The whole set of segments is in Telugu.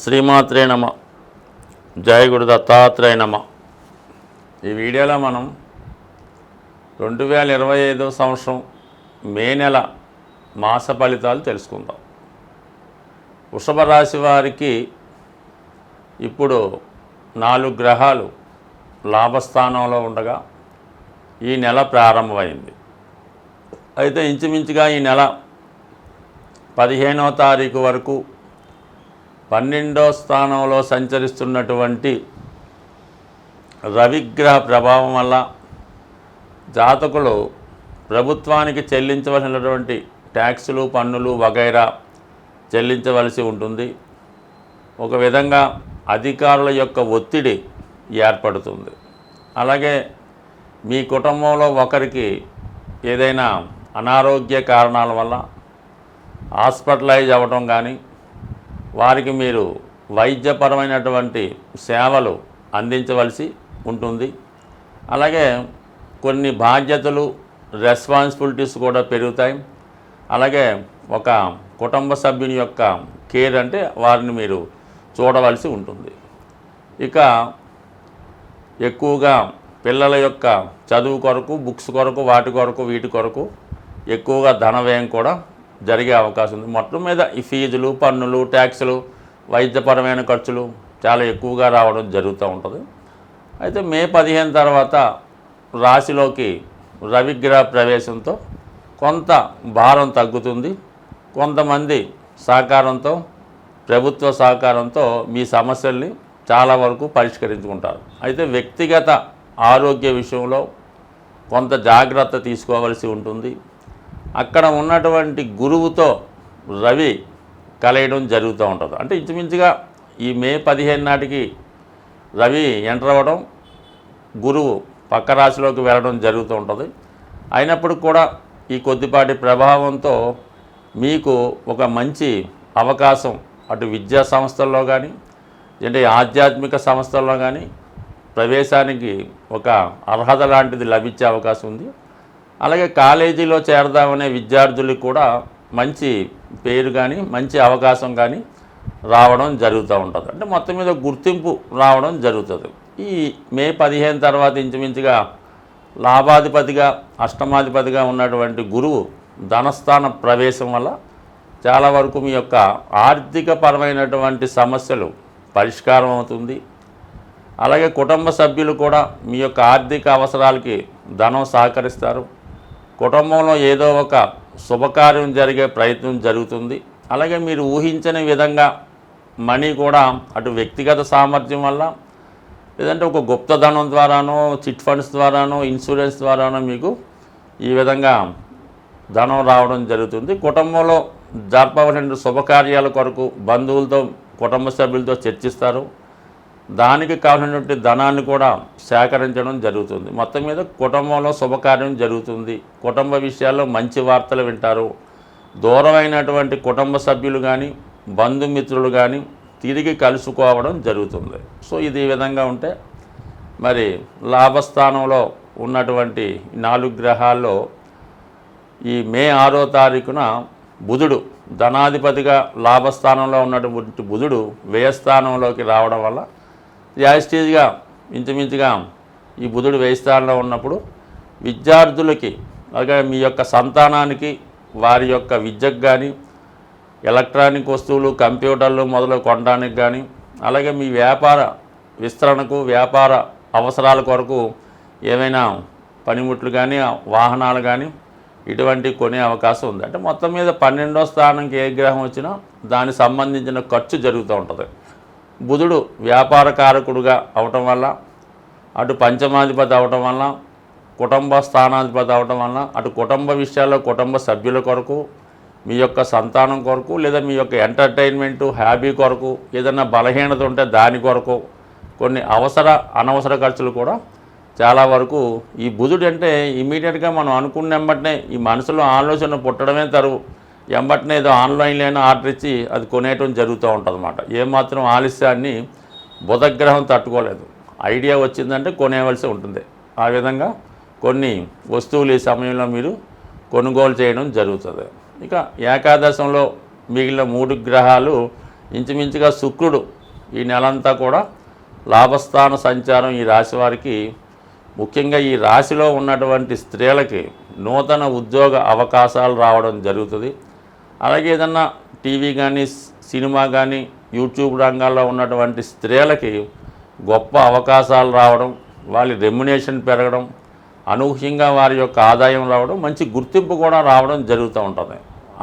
శ్రీమాత్రే నమ. జయ గురు దత్తాత్రేయ నమ. ఈ వీడియోలో మనం రెండు వేల ఇరవై ఐదవ సంవత్సరం మే నెల మాస ఫలితాలు తెలుసుకుందాం. వృషభ రాశి వారికి ఇప్పుడు నాలుగు గ్రహాలు లాభస్థానంలో ఉండగా ఈ నెల ప్రారంభమైంది. అయితే ఇంచుమించుగా ఈ నెల పదిహేనవ తారీఖు వరకు పన్నెండో స్థానంలో సంచరిస్తున్నటువంటి రవిగ్రహ ప్రభావం వల్ల జాతకులు ప్రభుత్వానికి చెల్లించవలసినటువంటి ట్యాక్సులు పన్నులు వగైరా చెల్లించవలసి ఉంటుంది. ఒక విధంగా అధికారుల యొక్క ఒత్తిడి ఏర్పడుతుంది. అలాగే మీ కుటుంబంలో ఒకరికి ఏదైనా అనారోగ్య కారణాల వల్ల హాస్పిటలైజ్ అవ్వడం కానీ వారికి మీరు వైద్యపరమైనటువంటి సేవలు అందించవలసి ఉంటుంది. అలాగే కొన్ని బాధ్యతలు రెస్పాన్సిబిలిటీస్ కూడా పెరుగుతాయి. అలాగే ఒక కుటుంబ సభ్యుని యొక్క కేర్ అంటే వారిని మీరు చూడవలసి ఉంటుంది. ఇక ఎక్కువగా పిల్లల యొక్క చదువు కొరకు బుక్స్ కొరకు వాటి కొరకు వీటి కొరకు ఎక్కువగా ధన వ్యయం కూడా జరిగే అవకాశం ఉంది. మొత్తం మీద ఈ ఫీజులు పన్నులు ట్యాక్సులు వైద్యపరమైన ఖర్చులు చాలా ఎక్కువగా రావడం జరుగుతూ ఉంటుంది. అయితే మే పదిహేను తర్వాత రాశిలోకి రవిగ్రహ ప్రవేశంతో కొంత భారం తగ్గుతుంది. కొంతమంది సహకారంతో ప్రభుత్వ సహకారంతో మీ సమస్యల్ని చాలా వరకు పరిష్కరించుకుంటారు. అయితే వ్యక్తిగత ఆరోగ్య విషయంలో కొంత జాగ్రత్త తీసుకోవలసి ఉంటుంది. అక్కడ ఉన్నటువంటి గురువుతో రవి కలయడం జరుగుతూ ఉంటుంది. అంటే ఇంచుమించుగా ఈ మే పదిహేను నాటికి రవి ఎంటర్ అవ్వడం గురువు పక్క రాశిలోకి వెళ్ళడం జరుగుతూ ఉంటుంది. అయినప్పుడు కూడా ఈ కొద్దిపాటి ప్రభావంతో మీకు ఒక మంచి అవకాశం అటు విద్యా సంస్థల్లో కానీ అంటే ఆధ్యాత్మిక సంస్థల్లో కానీ ప్రవేశానికి ఒక అర్హత లాంటిది లభించే అవకాశం ఉంది. అలాగే కాలేజీలో చేరదామనే విద్యార్థులకు కూడా మంచి పేరు కానీ మంచి అవకాశం కానీ రావడం జరుగుతూ ఉంటుంది. అంటే మొత్తం మీద గుర్తింపు రావడం జరుగుతుంది. ఈ మే పదిహేను తర్వాత ఇంచుమించుగా లాభాధిపతిగా అష్టమాధిపతిగా ఉన్నటువంటి గురువు ధనస్థాన ప్రవేశం వల్ల చాలా వరకు మీ యొక్క ఆర్థిక పరమైనటువంటి సమస్యలు పరిష్కారం అవుతుంది. అలాగే కుటుంబ సభ్యులు కూడా మీ యొక్క ఆర్థిక అవసరాలకి ధనం సహకరిస్తారు. కుటుంబంలో ఏదో ఒక శుభకార్యం జరిగే ప్రయత్నం జరుగుతుంది. అలాగే మీరు ఊహించని విధంగా మనీ కూడా అటు వ్యక్తిగత సామర్థ్యం వల్ల లేదంటే ఒక గుప్తధనం ద్వారానో చిట్ ఫండ్స్ ద్వారానో ఇన్సూరెన్స్ ద్వారానో మీకు ఈ విధంగా ధనం రావడం జరుగుతుంది. కుటుంబంలో జరపవలసిన శుభకార్యాల కొరకు బంధువులతో కుటుంబ సభ్యులతో చర్చిస్తారు. దానికి కావాల్సినటువంటి ధనాన్ని కూడా సేకరించడం జరుగుతుంది. మొత్తం మీద కుటుంబంలో శుభకార్యం జరుగుతుంది. కుటుంబ విషయాల్లో మంచి వార్తలు వింటారు. దూరమైనటువంటి కుటుంబ సభ్యులు కానీ బంధుమిత్రులు కానీ తిరిగి కలుసుకోవడం జరుగుతుంది. సో ఇది ఈ విధంగా ఉంటే మరి లాభస్థానంలో ఉన్నటువంటి నాలుగు గ్రహాల్లో ఈ మే ఆరో తారీఖున బుధుడు ధనాధిపతిగా లాభస్థానంలో ఉన్నటువంటి బుధుడు వ్యయస్థానంలోకి రావడం వల్ల యాజిటీజ్గా ఇంచుమించుగా ఈ బుధుడు వేయిస్థానంలో ఉన్నప్పుడు విద్యార్థులకి అలాగే మీ యొక్క సంతానానికి వారి యొక్క విద్యకు కానీ ఎలక్ట్రానిక్ వస్తువులు కంప్యూటర్లు మొదలు కొనడానికి కానీ అలాగే మీ వ్యాపార విస్తరణకు వ్యాపార అవసరాల కొరకు ఏమైనా పనిముట్లు కానీ వాహనాలు కానీ ఇటువంటి కొనే అవకాశం ఉంది. అంటే మొత్తం మీద పన్నెండో స్థానంకి ఏ గ్రహం వచ్చినా దానికి సంబంధించిన ఖర్చు జరుగుతూ ఉంటుంది. బుధుడు వ్యాపార కారకుడుగా అవటం వల్ల అటు పంచమాధిపతి అవటం వల్ల కుటుంబ స్థానాధిపతి అవటం వల్ల అటు కుటుంబ విషయాల్లో కుటుంబ సభ్యుల కొరకు మీ యొక్క సంతానం కొరకు లేదా మీ యొక్క ఎంటర్టైన్మెంటు హ్యాబీ కొరకు ఏదైనా బలహీనత ఉంటే దాని కొరకు కొన్ని అవసర అనవసర ఖర్చులు కూడా చాలా వరకు ఈ బుధుడు అంటే ఇమీడియట్గా మనం అనుకున్న వెంబటనే ఈ మనసులో ఆలోచన పుట్టడమే తరువు. వెంబటనే ఏదో ఆన్లైన్లోనే ఆర్డర్ ఇచ్చి అది కొనేయటం జరుగుతూ ఉంటుంది అన్నమాట ఏమాత్రం ఆలస్యాన్ని బుధగ్రహం తట్టుకోలేదు. ఐడియా వచ్చిందంటే కొనేవలసి ఉంటుంది. ఆ విధంగా కొన్ని వస్తువులు ఈ సమయంలో మీరు కొనుగోలు చేయడం జరుగుతుంది. ఇక ఏకాదశంలో మిగిలిన మూడు గ్రహాలు ఇంచుమించుగా శుక్రుడు ఈ నెలంతా కూడా లాభస్థాన సంచారం ఈ రాశి వారికి ముఖ్యంగా ఈ రాశిలో ఉన్నటువంటి స్త్రీలకి నూతన ఉద్యోగ అవకాశాలు రావడం జరుగుతుంది. అలాగే ఏదన్నా టీవీ కానీ సినిమా కానీ యూట్యూబ్ రంగాల్లో ఉన్నటువంటి స్త్రీలకి గొప్ప అవకాశాలు రావడం వాళ్ళ రెమ్యునేషన్ పెరగడం అనూహ్యంగా వారి యొక్క ఆదాయం రావడం మంచి గుర్తింపు కూడా రావడం జరుగుతూ ఉంటుంది.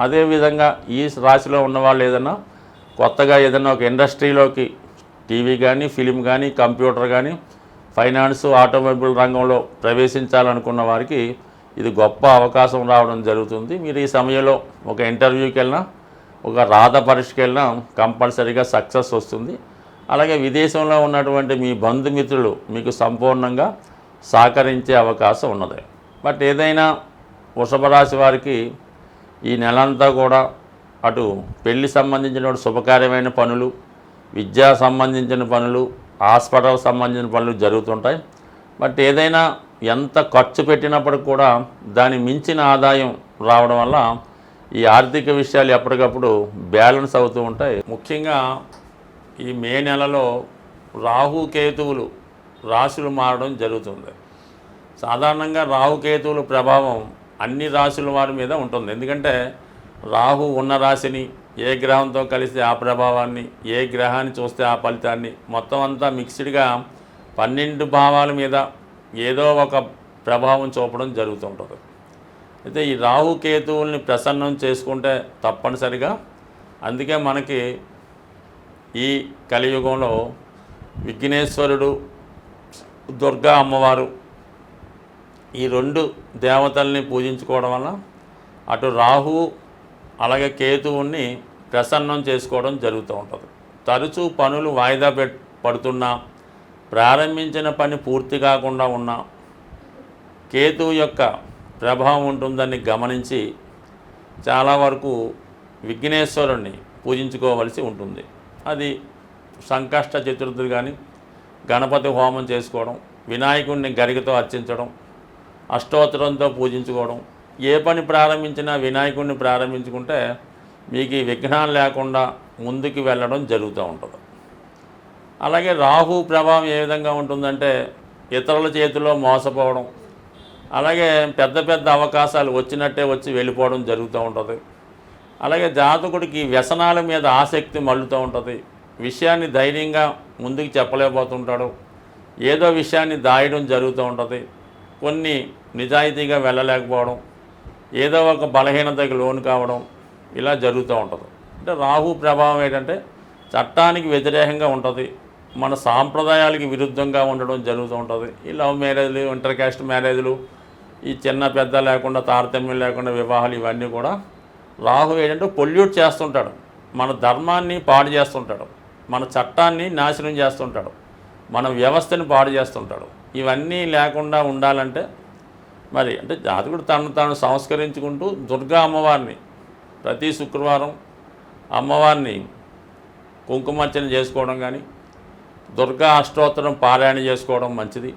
అదేవిధంగా ఈ రాశిలో ఉన్న వాళ్ళు ఏదైనా కొత్తగా ఏదైనా ఒక ఇండస్ట్రీలోకి టీవీ కానీ ఫిలిం కానీ కంప్యూటర్ కానీ ఫైనాన్స్ ఆటోమొబైల్ రంగంలో ప్రవేశించాలనుకున్న వారికి ఇది గొప్ప అవకాశం రావడం జరుగుతుంది. మీరు ఈ సమయంలో ఒక ఇంటర్వ్యూకి వెళ్ళినా ఒక రాత పరీక్షకి వెళ్ళినా కంపల్సరీగా సక్సెస్ వస్తుంది. అలాగే విదేశంలో ఉన్నటువంటి మీ బంధుమిత్రులు మీకు సంపూర్ణంగా సహకరించే అవకాశం ఉన్నది. బట్ ఏదైనా వృషభ రాశి వారికి ఈ నెలంతా కూడా అటు పెళ్ళి సంబంధించిన శుభకార్యమైన పనులు విద్యా సంబంధించిన పనులు హాస్పిటల్ సంబంధించిన పనులు జరుగుతుంటాయి. బట్ ఏదైనా ఎంత ఖర్చు పెట్టినప్పటికి కూడా దాని మించిన ఆదాయం రావడం వల్ల ఈ ఆర్థిక విషయాలు ఎప్పటికప్పుడు బ్యాలెన్స్ అవుతూ ఉంటాయి. ముఖ్యంగా ఈ మే నెలలో రాహు కేతువులు రాశులు మారడం జరుగుతుంది. సాధారణంగా రాహుకేతువుల ప్రభావం అన్ని రాశుల వారి మీద ఉంటుంది. ఎందుకంటే రాహు ఉన్న రాశిని ఏ గ్రహంతో కలిస్తే ఆ ప్రభావాన్ని ఏ గ్రహాన్ని చూస్తే ఆ ఫలితాన్ని మొత్తం అంతా మిక్స్డ్గా పన్నెండు భావాల మీద ఏదో ఒక ప్రభావం చూపడం జరుగుతుంటుంది అయితే ఈ రాహుకేతువుల్ని ప్రసన్నం చేసుకుంటే తప్పనిసరిగా అందుకే మనకి ఈ కలియుగంలో విఘ్నేశ్వరుడు దుర్గా అమ్మవారు ఈ రెండు దేవతల్ని పూజించుకోవడం వల్ల అటు రాహు అలాగే కేతువుని ప్రసన్నం చేసుకోవడం జరుగుతూ ఉంటుంది. తరచూ పనులు వాయిదా పెట్ పడుతున్నా ప్రారంభించిన పని పూర్తి కాకుండా ఉన్నా కేతువు యొక్క ప్రభావం ఉంటుందని గమనించి చాలా వరకు విఘ్నేశ్వరుణ్ణి పూజించుకోవలసి ఉంటుంది. అది సంకష్ట చతుర్థులు కానీ గణపతి హోమం చేసుకోవడం వినాయకుడిని గరికతో అర్చించడం అష్టోత్తరంతో పూజించుకోవడం ఏ పని ప్రారంభించినా వినాయకుడిని ప్రారంభించుకుంటే మీకు ఈ విఘ్నాలు లేకుండా ముందుకు వెళ్ళడం జరుగుతూ ఉంటుంది. అలాగే రాహు ప్రభావం ఏ విధంగా ఉంటుందంటే ఇతరుల చేతిలో మోసపోవడం అలాగే పెద్ద పెద్ద అవకాశాలు వచ్చినట్టే వచ్చి వెళ్ళిపోవడం జరుగుతూ ఉంటుంది. అలాగే జాతకుడికి వ్యసనాల మీద ఆసక్తి మళ్ళుతూ ఉంటుంది. విషయాన్ని ధైర్యంగా ముందుకు చెప్పలేకపోతుంటాడు. ఏదో విషయాన్ని దాయడం జరుగుతూ ఉంటుంది. కొన్ని నిజాయితీగా వెళ్ళలేకపోవడం ఏదో ఒక బలహీనతకి లోను కావడం ఇలా జరుగుతూ ఉంటుంది. అంటే రాహు ప్రభావం ఏంటంటే చట్టానికి వ్యతిరేకంగా ఉంటుంది. మన సాంప్రదాయాలకి విరుద్ధంగా ఉండడం జరుగుతూ ఉంటుంది. ఈ లవ్ మ్యారేజ్లు ఇంటర్ క్యాస్ట్ మ్యారేజ్లు ఈ చిన్న పెద్ద లేకుండా తారతమ్యం లేకుండా వివాహాలు ఇవన్నీ కూడా రాహు ఏంటంటే పొల్యూట్ చేస్తుంటాడు. మన ధర్మాన్ని పాడు చేస్తుంటాడు. మన చట్టాన్ని నాశనం చేస్తుంటాడు. మన వ్యవస్థని పాడు చేస్తుంటాడు. ఇవన్నీ లేకుండా ఉండాలంటే మరి అంటే జాతకుడు తను తాను సంస్కరించుకుంటూ దుర్గా అమ్మవారిని ప్రతి శుక్రవారం అమ్మవారిని కుంకుమార్చన చేసుకోవడం కానీ దుర్గా అష్టోత్తరం పారాయణ చేసుకోవడం మంచిది.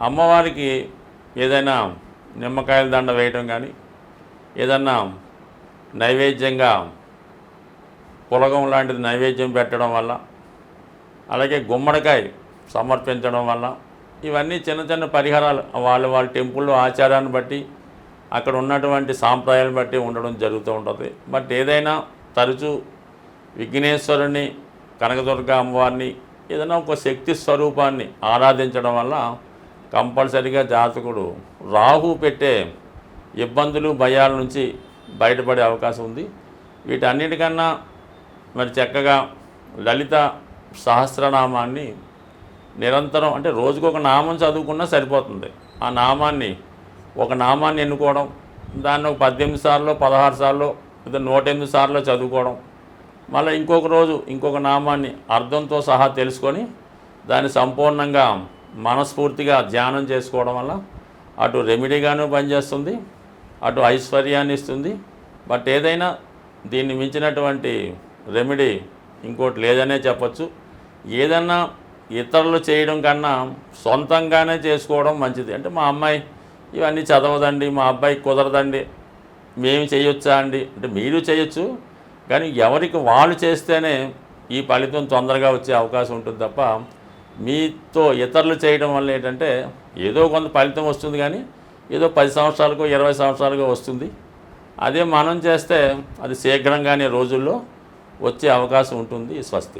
అమ్మవారికి ఏదైనా నిమ్మకాయల దండ వేయటం కానీ ఏదన్నా నైవేద్యంగా పులగం లాంటిది నైవేద్యం పెట్టడం వల్ల అలాగే గుమ్మడికాయ సమర్పించడం వల్ల ఇవన్నీ చిన్న చిన్న పరిహారాలు. వాళ్ళ వాళ్ళ టెంపుల్లో ఆచారాన్ని బట్టి అక్కడ ఉన్నటువంటి సాంప్రదాయాలను బట్టి ఉండడం జరుగుతూ ఉంటుంది. బట్ ఏదైనా తరచూ విఘ్నేశ్వరుని కనకదుర్గ అమ్మవారిని ఏదైనా ఒక శక్తి స్వరూపాన్ని ఆరాధించడం వల్ల కంపల్సరిగా జాతకుడు రాహు పెట్టే ఇబ్బందులు భయాల నుంచి బయటపడే అవకాశం ఉంది. వీటన్నిటికన్నా మరి చక్కగా లలిత సహస్రనామాన్ని నిరంతరం అంటే రోజుకు ఒక నామం చదువుకున్నా సరిపోతుంది. ఆ నామాన్ని ఒక నామాన్ని ఎన్నుకోవడం దాన్ని ఒక పద్దెనిమిది సార్లు పదహారు సార్లు లేదా నూట ఎనిమిది సార్లు చదువుకోవడం మళ్ళీ ఇంకొక రోజు ఇంకొక నామాన్ని అర్థంతో సహా తెలుసుకొని దాన్ని సంపూర్ణంగా మనస్ఫూర్తిగా ధ్యానం చేసుకోవడం వల్ల అటు రెమెడీగాను పనిచేస్తుంది అటు ఐశ్వర్యాన్ని ఇస్తుంది. బట్ ఏదైనా దీన్ని మించినటువంటి రెమెడీ ఇంకోటి లేదనే చెప్పచ్చు. ఏదన్నా ఇతరులు చేయడం కన్నా సొంతంగానే చేసుకోవడం మంచిది. అంటే మా అమ్మాయి ఇవన్నీ చదవదండి మా అబ్బాయి కుదరదండి మేము చేయొచ్చా అండి? అంటే మీరు చేయొచ్చు కానీ ఎవరికి వాళ్ళు చేస్తేనే ఈ ఫలితం తొందరగా వచ్చే అవకాశం ఉంటుంది తప్ప మీతో ఇతరులు చేయడం వల్ల ఏంటంటే ఏదో కొంత ఫలితం వస్తుంది కానీ ఏదో పది సంవత్సరాలకు ఇరవై సంవత్సరాలకు వస్తుంది. అదే మనం చేస్తే అది శీఘ్రంగానే రోజుల్లో వచ్చే అవకాశం ఉంటుంది స్వస్తి.